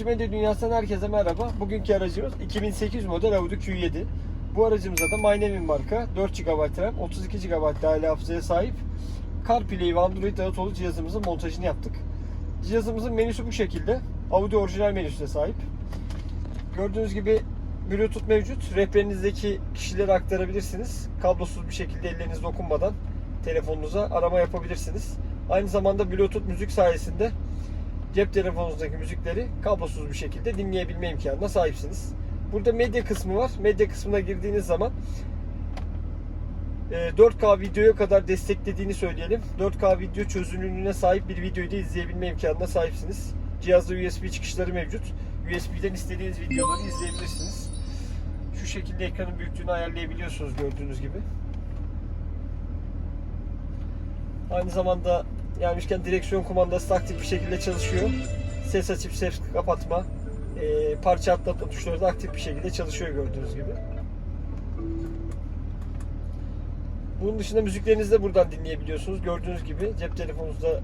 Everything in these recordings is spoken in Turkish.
Multimedya Dünyası'ndan herkese merhaba. Bugünkü aracımız 2008 model Audi Q7. Bu aracımıza da MyName'in marka 4 GB RAM, 32 GB dahili hafızaya sahip CarPlay ve Android Auto'lu cihazımızın montajını yaptık. Cihazımızın menüsü bu şekilde. Audi orijinal menüsüne sahip. Gördüğünüz gibi Bluetooth mevcut. Rehberinizdeki kişileri aktarabilirsiniz. Kablosuz bir şekilde elleriniz dokunmadan telefonunuza arama yapabilirsiniz. Aynı zamanda Bluetooth müzik sayesinde cep telefonunuzdaki müzikleri kablosuz bir şekilde dinleyebilme imkanına sahipsiniz. Burada medya kısmı var. Medya kısmına girdiğiniz zaman e, 4K videoya kadar desteklediğini söyleyelim. 4K video çözünürlüğüne sahip bir videoyu da izleyebilme imkanına sahipsiniz. Cihazda USB çıkışları mevcut. USB'den istediğiniz videoları izleyebilirsiniz. Şu şekilde ekranın büyüklüğünü ayarlayabiliyorsunuz gördüğünüz gibi. Aynı zamanda gelmişken direksiyon kumandası da aktif bir şekilde çalışıyor. Ses açıp ses kapatma, e, parça atlatma tuşları da aktif bir şekilde çalışıyor gördüğünüz gibi. Bunun dışında müziklerinizi de buradan dinleyebiliyorsunuz. Gördüğünüz gibi cep telefonunuzda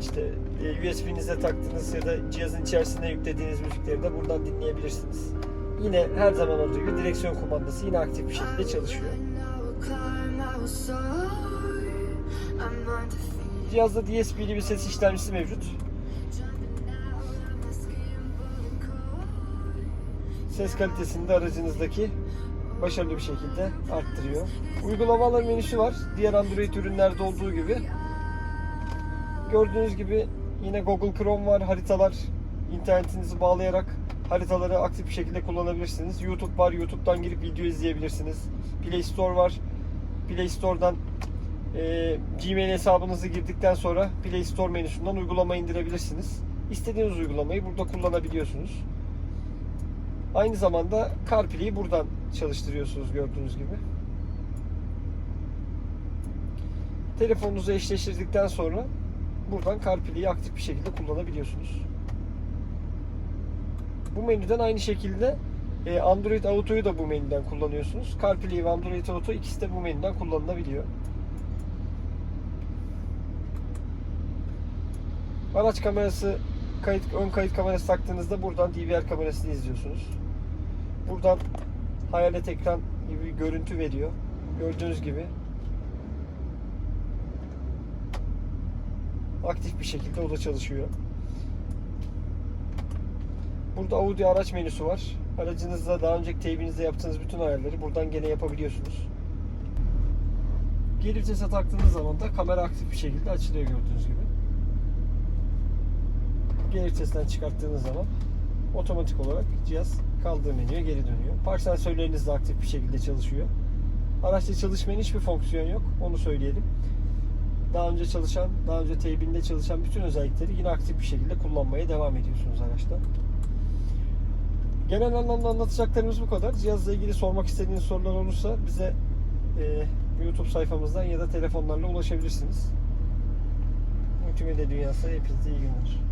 işte e, USB'nize taktığınız ya da cihazın içerisine yüklediğiniz müzikleri de buradan dinleyebilirsiniz. Yine her zaman olduğu gibi direksiyon kumandası yine aktif bir şekilde çalışıyor. Cihazda DSP'li bir ses işlemcisi mevcut. Ses kalitesini de aracınızdaki başarılı bir şekilde arttırıyor. Uygulamalar menüsü var. Diğer Android ürünlerde olduğu gibi. Gördüğünüz gibi yine Google Chrome var, haritalar. İnternetinizi bağlayarak haritaları aktif bir şekilde kullanabilirsiniz. YouTube var, YouTube'dan girip video izleyebilirsiniz. Play Store var. Play Store'dan e, Gmail hesabınızı girdikten sonra Play Store menüsünden uygulama indirebilirsiniz. İstediğiniz uygulamayı burada kullanabiliyorsunuz. Aynı zamanda CarPlay'i buradan çalıştırıyorsunuz gördüğünüz gibi. Telefonunuzu eşleştirdikten sonra buradan CarPlay'i aktif bir şekilde kullanabiliyorsunuz. Bu menüden aynı şekilde e, Android Auto'yu da bu menüden kullanıyorsunuz. CarPlay ve Android Auto ikisi de bu menüden kullanılabiliyor. Araç kamerası kayıt ön kayıt kamerası taktığınızda buradan DVR kamerasını izliyorsunuz. Buradan hayalet ekran gibi bir görüntü veriyor. Gördüğünüz gibi aktif bir şekilde o da çalışıyor. Burada Audi araç menüsü var. Aracınızda daha önceki teybinizde yaptığınız bütün ayarları buradan gene yapabiliyorsunuz. Geri vitese taktığınız zaman da kamera aktif bir şekilde açılıyor gördüğünüz gibi. Geri vitesten çıkarttığınız zaman otomatik olarak cihaz kaldığı menüye geri dönüyor. Park sensörleriniz de aktif bir şekilde çalışıyor. Araçta çalışmayan hiçbir fonksiyon yok. Onu söyleyelim. Daha önce çalışan, daha önce teybinde çalışan bütün özellikleri yine aktif bir şekilde kullanmaya devam ediyorsunuz araçta. Genel anlamda anlatacaklarımız bu kadar. Cihazla ilgili sormak istediğiniz sorular olursa bize e, YouTube sayfamızdan ya da telefonlarla ulaşabilirsiniz. Multimedya Dünyası hepinize iyi günler.